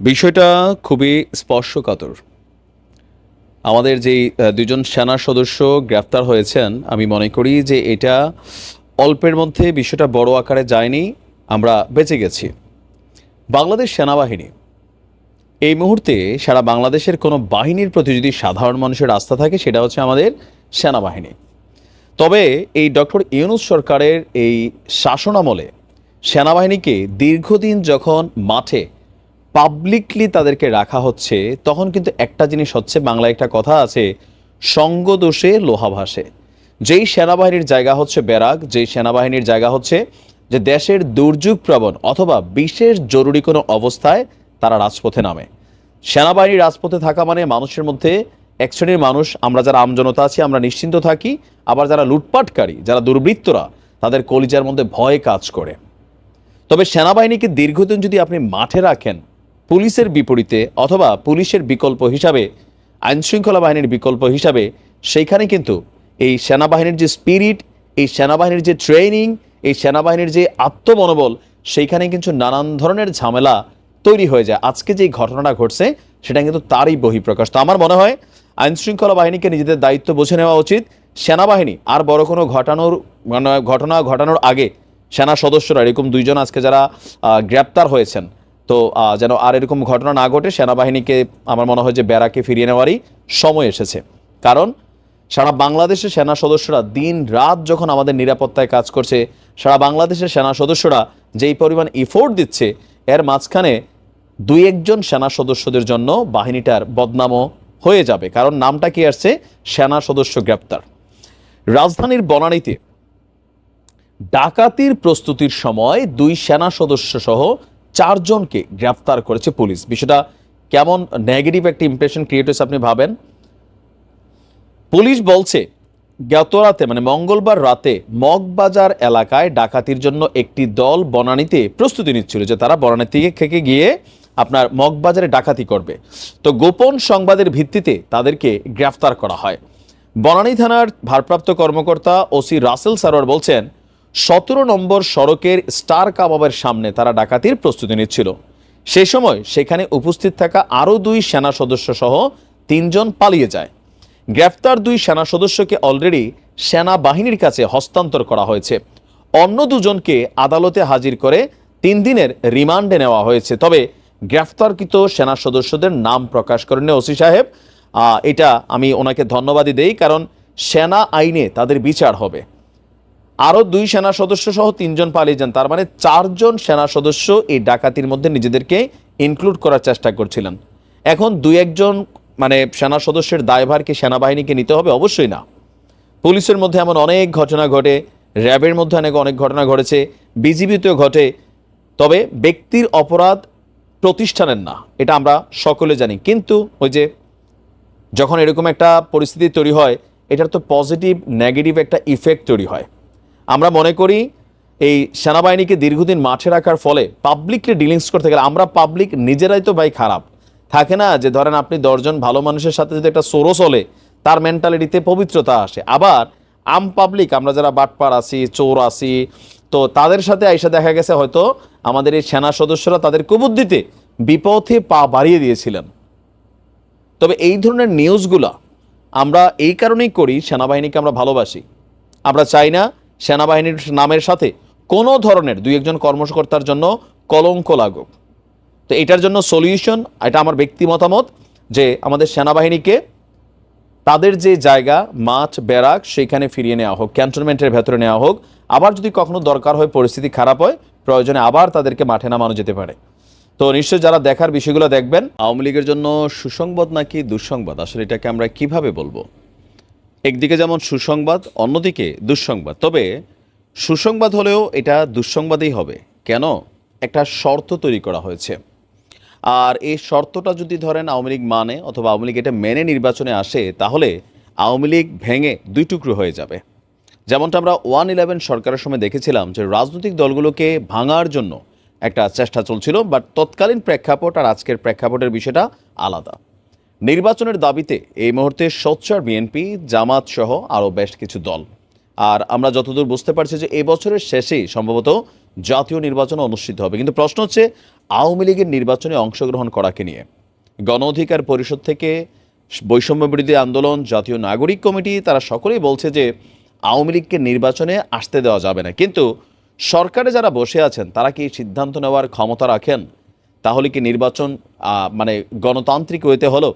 বিষয়টা খুবই স্পর্শকাতর। আমাদের যেই দুজন সেনা সদস্য গ্রেফতার হয়েছেন, আমি মনে করি যে এটা অল্পের মধ্যে বিষয়টা বড় আকারে যায়নি, আমরা বেঁচে গেছি। বাংলাদেশ সেনাবাহিনী, এই মুহূর্তে সারা বাংলাদেশের কোনো বাহিনীর প্রতি যদি সাধারণ মানুষের আস্থা থাকে, সেটা হচ্ছে আমাদের সেনাবাহিনী। তবে এই ডক্টর ইউনুস সরকারের এই শাসনামলে সেনাবাহিনীকে দীর্ঘদিন যখন মাঠে পাবলিকলি তাদেরকে রাখা হচ্ছে, তখন কিন্তু একটা জিনিস হচ্ছে, বাংলায় একটা কথা আছে সঙ্গদোষে লোহা ভাসে। যেই সেনাবাহিনীর জায়গা হচ্ছে ব্যারাক, যেই সেনাবাহিনীর জায়গা হচ্ছে যে দেশের দুর্যোগ প্রবণ অথবা বিশেষ জরুরি কোনো অবস্থায় তারা রাজপথে নামে। সেনাবাহিনী রাজপথে থাকা মানে মানুষের মধ্যে এক শ্রেণির মানুষ, আমরা যারা আমজনতা আছি, আমরা নিশ্চিন্ত থাকি, আবার যারা লুটপাটকারী, যারা দুর্বৃত্তরা, তাদের কলিজার মধ্যে ভয় কাজ করে। তবে সেনাবাহিনীকে দীর্ঘদিন যদি আপনি মাঠে রাখেন পুলিশের বিপরীতে অথবা পুলিশের বিকল্প হিসাবে, আইনশৃঙ্খলা বাহিনীর বিকল্প হিসাবে, সেইখানে কিন্তু এই সেনাবাহিনীর যে স্পিরিট, এই সেনাবাহিনীর যে ট্রেনিং এই সেনাবাহিনীর যে আত্মমনোবল, সেইখানে কিন্তু নানান ধরনের ঝামেলা তৈরি হয়ে যায়। আজকে যে ঘটনাটা ঘটছে, সেটা কিন্তু তারই বহিঃপ্রকাশ। তো আমার মনে হয়, আইনশৃঙ্খলা বাহিনীকে নিজেদের দায়িত্ব বুঝে নেওয়া উচিত। সেনাবাহিনী, আর বড় কোনো ঘটানোর মানে ঘটনা ঘটানোর আগে সেনা সদস্যরা, এরকম দুইজন আজকে যারা গ্রেপ্তার হয়েছেন তো যেন আর এরকম ঘটনা না ঘটে, সেনাবাহিনীকে আমার মনে হয় যে ব্যারাকে ফিরিয়ে নেওয়ারই সময় এসেছে। কারণ, সারা বাংলাদেশের সেনা সদস্যরা দিন রাত যখন আমাদের নিরাপত্তায় কাজ করছে, সারা বাংলাদেশের সেনা সদস্যরা যেই পরিমাণ ইফোর্ট দিচ্ছে, এর মাঝখানে দুই একজন সেনা সদস্যদের জন্য বাহিনীটার বদনামও হয়ে যাবে। কারণ, নামটা কি আসছে? সেনা সদস্য গ্রেপ্তার। রাজধানীর বনানীতে ডাকাতির প্রস্তুতির সময় দুই সেনা সদস্য সহ চারজনকে গ্রেফতার করেছে পুলিশ। বিষয়টা কেমন নেগেটিভ একটা ইমপ্রেশন ক্রিয়েট হয়েছে আপনি ভাবেন? পুলিশ বলছে, গত রাতে মানে মঙ্গলবার রাতে মগবাজার এলাকায় ডাকাতির জন্য একটি দল বনানীতে প্রস্তুতি নিচ্ছিল যে তারা বনানী থেকে গিয়ে আপনার মগবাজারে ডাকাতি করবে। তো গোপন সংবাদের ভিত্তিতে তাদেরকে গ্রেফতার করা হয়। বনানী থানার ভারপ্রাপ্ত কর্মকর্তা ওসি রাসেল সারোয়ার বলছেন সতেরো নম্বর সড়কের স্টার কাবাবের সামনে তারা ডাকাতির প্রস্তুতি নিচ্ছিল। সেই সময় সেখানে উপস্থিত থাকা আরও দুই সেনা সদস্য সহ তিনজন পালিয়ে যায়। গ্রেফতার দুই সেনা সদস্যকে অলরেডি সেনাবাহিনীর কাছে হস্তান্তর করা হয়েছে। অন্য দুজনকে আদালতে হাজির করে তিন দিনের রিমান্ডে নেওয়া হয়েছে। তবে গ্রেফতারকৃত সেনা সদস্যদের নাম প্রকাশ করেন ওসি সাহেব। এটা আমি ওনাকে ধন্যবাদই দেই, কারণ সেনা আইনে তাদের বিচার হবে। আরও দুই সেনা সদস্য সহ তিনজন পালিয়ে যান। তার মানে চারজন সেনা সদস্য এই ডাকাতির মধ্যে নিজেদেরকে ইনক্লুড করার চেষ্টা করছিলেন। এখন দুই একজন মানে সেনা সদস্যের দায়ভার কি সেনাবাহিনীকে নিতে হবে, অবশ্যই না। পুলিশের মধ্যে এমন অনেক ঘটনা ঘটে, র্যাবের মধ্যে অনেক অনেক ঘটনা ঘটেছে, বিজিবিতেও ঘটে, তবে ব্যক্তির অপরাধ প্রতিষ্ঠানের না, এটা আমরা সকলে জানি। কিন্তু ওই যে যখন এরকম একটা পরিস্থিতি তৈরি হয়, এটার তো পজিটিভ নেগেটিভ একটা ইফেক্ট তৈরি হয়। আমরা মনে করি এই সেনাবাহিনীকে দীর্ঘদিন মাঠে রাখার ফলে পাবলিককে ডিলিংস করতে গেলে আমরা পাবলিক নিজেরাই তো ভাই খারাপ। থাকে না যে ধরেন আপনি দশজন ভালো মানুষের সাথে যদি একটা সোরো চলে, তার মেন্টালিটিতে পবিত্রতা আসে। আবার আম পাবলিক আমরা যারা বাটপার আছি, চোর আছি, তো তাদের সাথে আইসা দেখা গেছে হয়তো আমাদের এই সেনা সদস্যরা তাদের কুবুদ্ধিতে বিপথে পা বাড়িয়ে দিয়েছিলেন। তবে এই ধরনের নিউজগুলা আমরা এই কারণেই করি, সেনাবাহিনীকে আমরা ভালোবাসি। আমরা চাই না সেনাবাহিনীর নামের সাথে কোনো ধরনের দুই একজন কর্মকর্তার জন্য কলঙ্ক লাগুক। তো এটার জন্য সলিউশন এটা আমার ব্যক্তি মতামত, যে আমাদের সেনাবাহিনীকে তাদের যে জায়গা, মাঠ, ব্যারাক সেইখানে ফিরিয়ে নেওয়া হোক, ক্যান্টনমেন্টের ভেতরে নেওয়া হোক, আবার যদি কখনো দরকার হয়, পরিস্থিতি খারাপ হয়, প্রয়োজনে আবার তাদেরকে মাঠে নামানো যেতে পারে। তো নিশ্চয়ই যারা দেখার বিষয়গুলো দেখবেন, আওয়ামী লীগের জন্য সুসংবাদ নাকি দুঃসংবাদ? আসলে এটাকে আমরা কীভাবে বলব? একদিকে যেমন সুসংবাদ, অন্যদিকে দুঃসংবাদ। তবে সুসংবাদ হলেও এটা দুঃসংবাদই হবে। কেন? একটা শর্ত তৈরি করা হয়েছে। আর এই শর্তটা যদি ধরেন আওয়ামী লীগ মানে অথবা আওয়ামী লীগ এটা মেনে নির্বাচনে আসে, তাহলে আওয়ামী লীগ ভেঙে দুই টুকরো হয়ে যাবে। যেমনটা আমরা ওয়ান ইলেভেন সরকারের সময় দেখেছিলাম যে রাজনৈতিক দলগুলোকে ভাঙার জন্য একটা চেষ্টা চলছিল, বাট তৎকালীন প্রেক্ষাপট আর আজকের প্রেক্ষাপটের বিষয়টা আলাদা। নির্বাচনের দাবিতে এই মুহূর্তে সোচ্চার বিএনপি, জামাত সহ আরও বেশ কিছু দল। আর আমরা যতদূর বুঝতে পারছি যে এই বছরের শেষেই সম্ভবত জাতীয় নির্বাচন অনুষ্ঠিত হবে। কিন্তু প্রশ্ন হচ্ছে, আওয়ামী লীগের নির্বাচনে অংশগ্রহণ করাকে নিয়ে। গণ অধিকার পরিষদ থেকে বৈষম্য বিরোধী আন্দোলন, জাতীয় নাগরিক কমিটি, তারা সকলেই বলছে যে আওয়ামী লীগকে নির্বাচনে আসতে দেওয়া যাবে না। কিন্তু সরকারে যারা বসে আছেন, তারা কি সিদ্ধান্ত নেওয়ার ক্ষমতা রাখেন? তাহলে কি নির্বাচন মানে গণতান্ত্রিক হইতে হলো?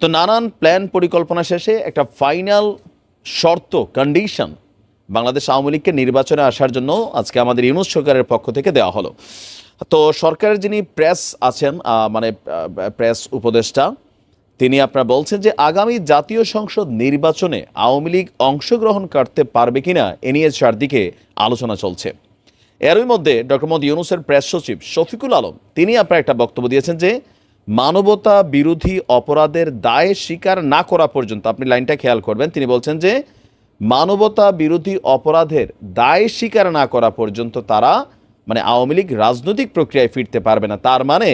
তো নানান প্ল্যান পরিকল্পনা শেষে একটা ফাইনাল শর্ত কন্ডিশন বাংলাদেশ আওয়ামী লীগকে নির্বাচনে আসার জন্য আজকে আমাদের ইউনুস সরকারের পক্ষ থেকে দেওয়া হলো। তো সরকারের যিনি প্রেস আছেন মানে প্রেস উপদেষ্টা, তিনি আপনার বলছেন যে আগামী জাতীয় সংসদ নির্বাচনে আওয়ামী লীগ অংশগ্রহণ করতে পারবে কিনা, এ নিয়ে চারদিকে আলোচনা চলছে। এরই মধ্যে ডক্টর মোহাম্মদ ইউনুসের প্রেস সচিব শফিকুল আলম, তিনি আপনার একটা বক্তব্য দিয়েছেন যে মানবতা বিরোধী অপরাধের দায় স্বীকার না করা পর্যন্ত, আপনি লাইনটা খেয়াল করবেন, তিনি বলছেন যে মানবতা বিরোধী অপরাধের দায় স্বীকার না করা পর্যন্ত তারা মানে আওয়ামী লীগ রাজনৈতিক প্রক্রিয়ায় ফিরতে পারবে না। তার মানে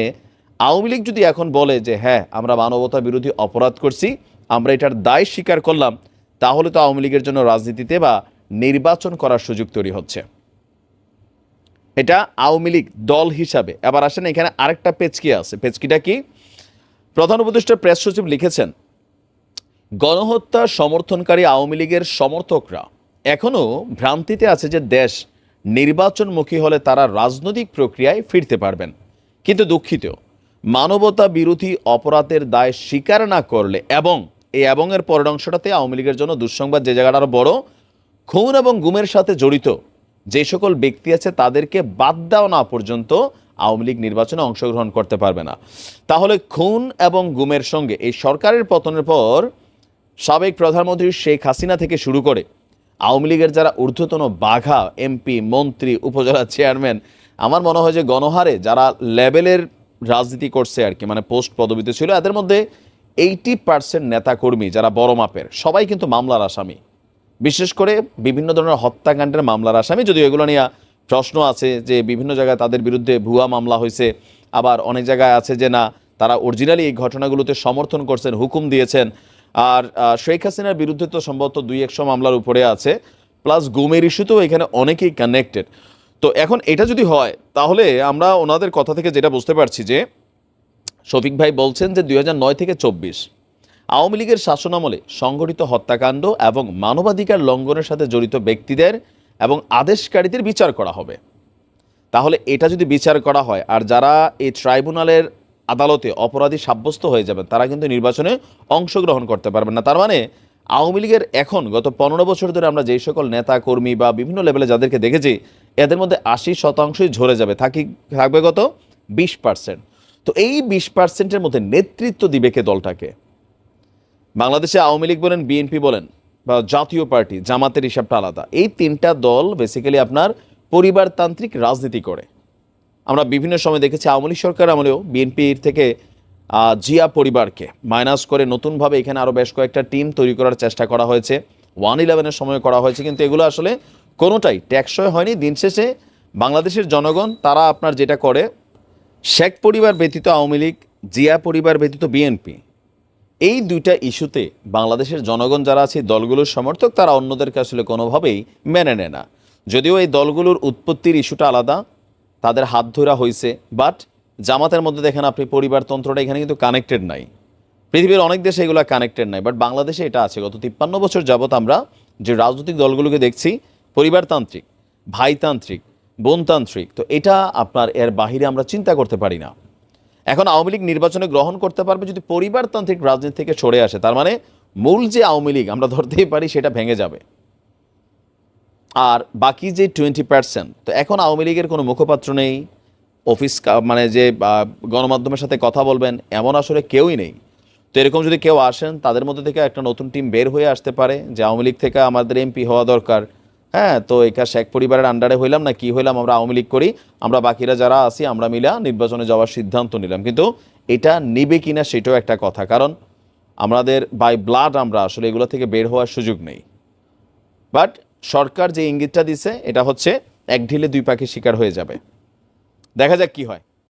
আওয়ামী লীগ যদি এখন বলে যে হ্যাঁ আমরা মানবতা বিরোধী অপরাধ করছি, আমরা এটার দায় স্বীকার করলাম, তাহলে তো আওয়ামী লীগের জন্য রাজনীতিতে বা নির্বাচন করার সুযোগ তৈরি হচ্ছে। এটা আওয়ামী লীগ দল হিসাবে। এবার আসেন, এখানে আরেকটা পেচকি আছে। পেচকিটা কি? প্রধান উপদেষ্টা প্রেস সচিব লিখেছেন, গণহত্যা সমর্থনকারী আওয়ামী লীগের সমর্থকরা এখনও ভ্রান্তিতে আছে যে দেশ নির্বাচনমুখী হলে তারা রাজনৈতিক প্রক্রিয়ায় ফিরতে পারবেন। কিন্তু দুঃখিত, মানবতা বিরোধী অপরাধের দায় স্বীকার না করলে এবং এই এবং এর পরের অংশটাতে আওয়ামী লীগের জন্য দুঃসংবাদ, যে জায়গাটা আরও বড়, খুন এবং গুমের সাথে জড়িত যে সকল ব্যক্তি আছে তাদেরকে বাদ দেওয়া না পর্যন্ত আওয়ামী লীগ নির্বাচনে অংশগ্রহণ করতে পারবে না। তাহলে খুন এবং গুমের সঙ্গে এই সরকারের পতনের পর সাবেক প্রধানমন্ত্রী শেখ হাসিনা থেকে শুরু করে আওয়ামী লীগের যারা ঊর্ধ্বতন বাঘা, এমপি, মন্ত্রী, উপজেলা চেয়ারম্যান, আমার মনে হয় যে গণহারে যারা লেভেলের রাজনীতি করছে আর কি মানে পোস্ট পদবিতে ছিল, এদের মধ্যে এইটি পার্সেন্ট নেতাকর্মী যারা বড় মাপের, সবাই কিন্তু মামলার আসামি। বিশেষ করে বিভিন্ন ধরনের হত্যাকাণ্ডের মামলার আসামি, যদিও এগুলো নিয়ে প্রশ্ন আছে যে বিভিন্ন জায়গায় তাদের বিরুদ্ধে ভুয়া মামলা হয়েছে, আবার অনেক জায়গায় আছে যে না, তারা অরিজিনালি এই ঘটনাগুলোতে সমর্থন করছেন, হুকুম দিয়েছেন। আর শেখ হাসিনার বিরুদ্ধে তো সম্ভবত দুই একশো মামলার উপরে আছে প্লাস গুমের ইস্যুতেও এখানে অনেকেই কানেক্টেড তো এখন এটা যদি হয়, তাহলে আমরা ওনাদের কথা থেকে যেটা বুঝতে পারছি যে, শফিক ভাই বলছেন যে দুই থেকে চব্বিশ আওয়ামী লীগের শাসনামলে সংগঠিত হত্যাকাণ্ড এবং মানবাধিকার লঙ্ঘনের সাথে জড়িত ব্যক্তিদের এবং আদেশকারীদের বিচার করা হবে। তাহলে এটা যদি বিচার করা হয়, আর যারা এই ট্রাইব্যুনালের আদালতে অপরাধী সাব্যস্ত হয়ে যাবেন, তারা কিন্তু নির্বাচনে অংশগ্রহণ করতে পারবেন না। তার মানে আওয়ামী লীগের এখন গত পনেরো বছর ধরে আমরা যেই সকল নেতা, কর্মী বা বিভিন্ন লেভেলে যাদেরকে দেখেছি, এদের মধ্যে আশি শতাংশই ঝরে যাবে। থাকি, থাকবে গত বিশ পার্সেন্ট তো এই বিশ পার্সেন্টের মধ্যে নেতৃত্ব দিবে কে দলটাকে? বাংলাদেশে আওয়ামী লীগ বলেন, বিএনপি বলেন বা জাতীয় পার্টি, জামাতের হিসাবটা আলাদা। এই তিনটা দল বেসিক্যালি আপনার পরিবারতান্ত্রিক রাজনীতি করে। আমরা বিভিন্ন সময় দেখেছি আওয়ামী লীগ সরকার আমলেও বিএনপির থেকে জিয়া পরিবারকে মাইনাস করে নতুনভাবে এখানে আরও বেশ কয়েকটা টিম তৈরি করার চেষ্টা করা হয়েছে। ওয়ান ইলেভেনের সময় করা হয়েছে, কিন্তু এগুলো আসলে কোনোটাই ট্যাক্সয় হয়নি। দিন শেষে বাংলাদেশের জনগণ, তারা আপনার যেটা করে, শেখ পরিবার ব্যতীত আওয়ামী লীগ, জিয়া পরিবার ব্যতীত বিএনপি এই দুইটা ইস্যুতে বাংলাদেশের জনগণ যারা আছে দলগুলোর সমর্থক, তারা অন্যদেরকে আসলে কোনোভাবেই মেনে নেয় না। যদিও এই দলগুলোর উৎপত্তির ইস্যুটা আলাদা, তাদের হাত ধরা হয়েছে, বাট জামাতের মধ্যে দেখেন আপনি পরিবারতন্ত্রটা এখানে কিন্তু কানেক্টেড নাই। পৃথিবীর অনেক দেশে এগুলো কানেক্টেড নাই, বাট বাংলাদেশে এটা আছে। গত তিপ্পান্ন বছর যাবত আমরা যে রাজনৈতিক দলগুলোকে দেখছি, পরিবারতান্ত্রিক, ভাইতান্ত্রিক, বোনতান্ত্রিক, তো এটা আপনার এর বাহিরে আমরা চিন্তা করতে পারি না। এখন আওয়ামী লীগ নির্বাচনে গ্রহণ করতে পারবে যদি পরিবারতান্ত্রিক রাজনীতি থেকে সরে আসে। তার মানে মূল যে আওয়ামী লীগ, আমরা ধরতেই পারি সেটা ভেঙে যাবে। আর বাকি যে টোয়েন্টি পার্সেন্ট তো এখন আওয়ামী লীগের কোনো মুখপাত্র নেই। অফিস মানে যে গণমাধ্যমের সাথে কথা বলবেন, এমন আসলে কেউই নেই। তো এরকম যদি কেউ আসেন, তাদের মধ্যে থেকে একটা নতুন টিম বের হয়ে আসতে পারে, যে আওয়ামী লীগ থেকে আমাদের এমপি হওয়া দরকার। হ্যাঁ তো একা শেখ পরিবারের আন্ডারে হইলাম না, কি হইলাম আমরা আওয়ামী লীগ করি, আমরা বাকিরা যারা আছি, আমরা মিলা নির্বাচনে যাওয়ার সিদ্ধান্ত নিলাম। কিন্তু এটা নিবে কিনা সেটাও একটা কথা, কারণ আমাদের বাই ব্লাড আমরা আসলে এগুলো থেকে বের হওয়ার সুযোগ নেই। বাট সরকার যে ইঙ্গিতটা দিছে, এটা হচ্ছে এক ঢিলে দুই পাখি শিকার হয়ে যাবে। দেখা যাক কি হয়।